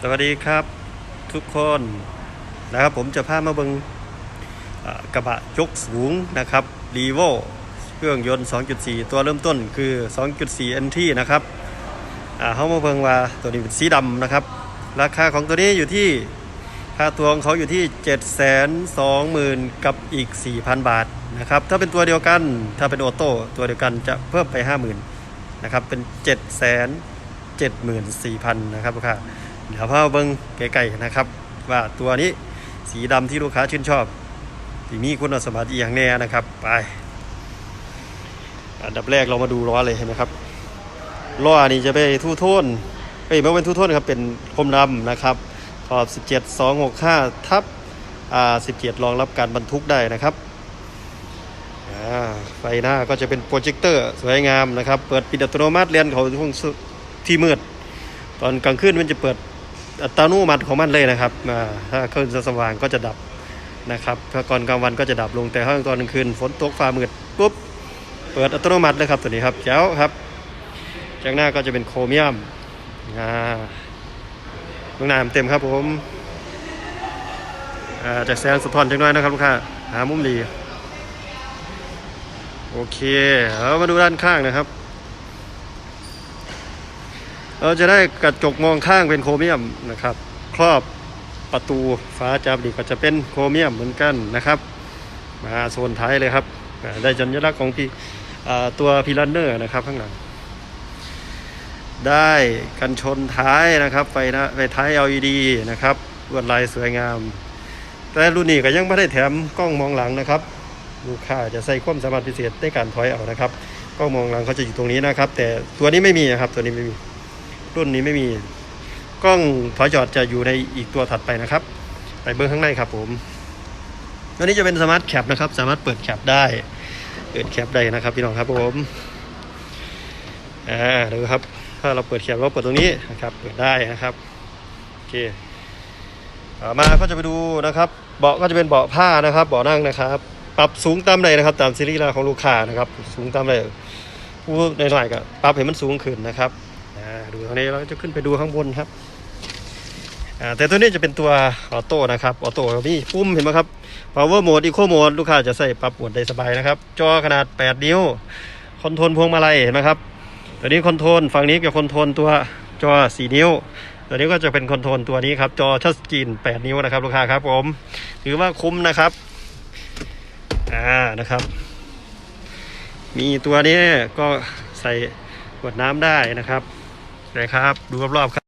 สวัสดีครับทุกคนนะครับผมจะพามาเบิงกระบะยกสูงนะครับรีโวเครื่องยนต์ 2.4 ตัวเริ่มต้นคือ 2.4 NT นะครับเขามาเบิงว่าตัวนี้เป็นสีดำนะครับ ราคาของตัวนี้อยู่ที่ค่าตัวของเขาอยู่ที่ 720,000 กับอีก 4,000 บาทนะครับถ้าเป็นตัวเดียวกันถ้าเป็นออโต้ตัวเดียวกันจะเพิ่มไป 50,000นะครับเป็น 7 7 4 0 0 0 นะครับลูกค้า เดี๋ยวพาเบิ้งไกลๆนะครับ ว่าตัวนี้สีดำที่ลูกค้าชื่นชอบที่มีคุณสมบัติอย่างแน่นะครับ ไป อันดับแรกเรามาดูล้อเลยเห็นไหมครับล้อนี่จะไปนทูโทนเอ้ยไม่เป็นทูโทนครับเป็นคมดำนะครับขอบ 17 265 ทับอ่า17 รองรับการบรรทุกได้นะครับไฟหน้าก็จะเป็นโปรเจคเตอร์สวยงามนะครับ เปิดปิดอัตโนมัติเรียนเขาช่วงที่มืด ตอนกลางคืนมันจะเปิด อัตโนมัติของมันเลยนะครับถ้าเครื่องสว่างก็จะดับนะครับถ้าก่อนกลางวันก็จะดับลงแต่ถ้าตอนกลางคืนฝนตกฟ้ามืดปุ๊บเปิดอัตโนมัติเลยครับตัวนี้ครับแจ๋วครับ จากหน้าก็จะเป็นโครเมียมอ่าลูกน้ำเต็มครับผมาจากแสงสะท้อนจังน้อยนะครับลูกค้าหามุมดี โอเค เอามาดูด้านข้างนะครับ เราจะได้กระจกมองข้างเป็นโครเมียมนะครับ ครอบประตูฟ้าจับดีก็จะเป็นโครเมียมเหมือนกันนะครับ มาโซนท้ายเลยครับ ได้สัญลักษณ์ของพี่ตัวพีรันเนอร์นะครับข้างหลัง ได้กันชนท้ายนะครับไฟนะไฟท้าย LED นะครับลวดลายสวยงาม แต่รุ่นนี้ก็ยังไม่ได้แถมกล้องมองหลังนะครับ ลูกค้าจะใส่ความสามารถพิเศษในการถอยเอานะครับกล้องมองหลังเขาจะอยู่ตรงนี้นะครับ แต่ตัวนี้ไม่มีนะครับตัวนี้ไม่มี รุ่นนี้ไม่มี กล้องถอยจอดจะอยู่ในอีกตัวถัดไปนะครับ ไปเบื้องข้างในครับผมตัวนี้จะเป็นสมาร์ทแคปนะครับ สามารถเปิดแคปได้ เปิดแคปได้นะครับพี่น้องครับผมอ่าดูครับ ถ้าเราเปิดแคปเราเปิดตรงนี้นะครับ เปิดได้นะครับโอเคต่อมาก็จะไปดูนะครับ เบาะก็จะเป็นเบาะผ้านะครับ เบาะนั่งนะครับ ปรับสูงตามใดนะครับ ตามซีรีส์ของลูกค้านะครับ สูงตามใดผู้ในหน่อยๆก็ปรับให้มันสูงขึ้นนะครับ ดูตรงนี้เราจะขึ้นไปดูข้างบนครับแต่ตัวนี้จะเป็นตัวออโต้นะครับออโต้มีปุ่มเห็นไหมครับ power mode eco mode ลูกค้าจะใส่ปรับโหมดได้สบายนะครับ จอขนาด 8 นิ้ว คอนโทรลพวงมาลัยเห็นไหมครับ ตัวนี้คอนโทรลฝั่งนี้จะคอนโทรลตัวจอ 4 นิ้ว ตัวนี้ก็จะเป็นคอนโทรลตัวนี้ครับ จอทัชสกรีน 8 นิ้วนะครับ ลูกค้าครับผม ถือว่าคุ้มนะครับอ่านะครับ มีตัวนี้ก็ใส่ขวดน้ำได้นะครับ นะครับ ดูรอบๆครับ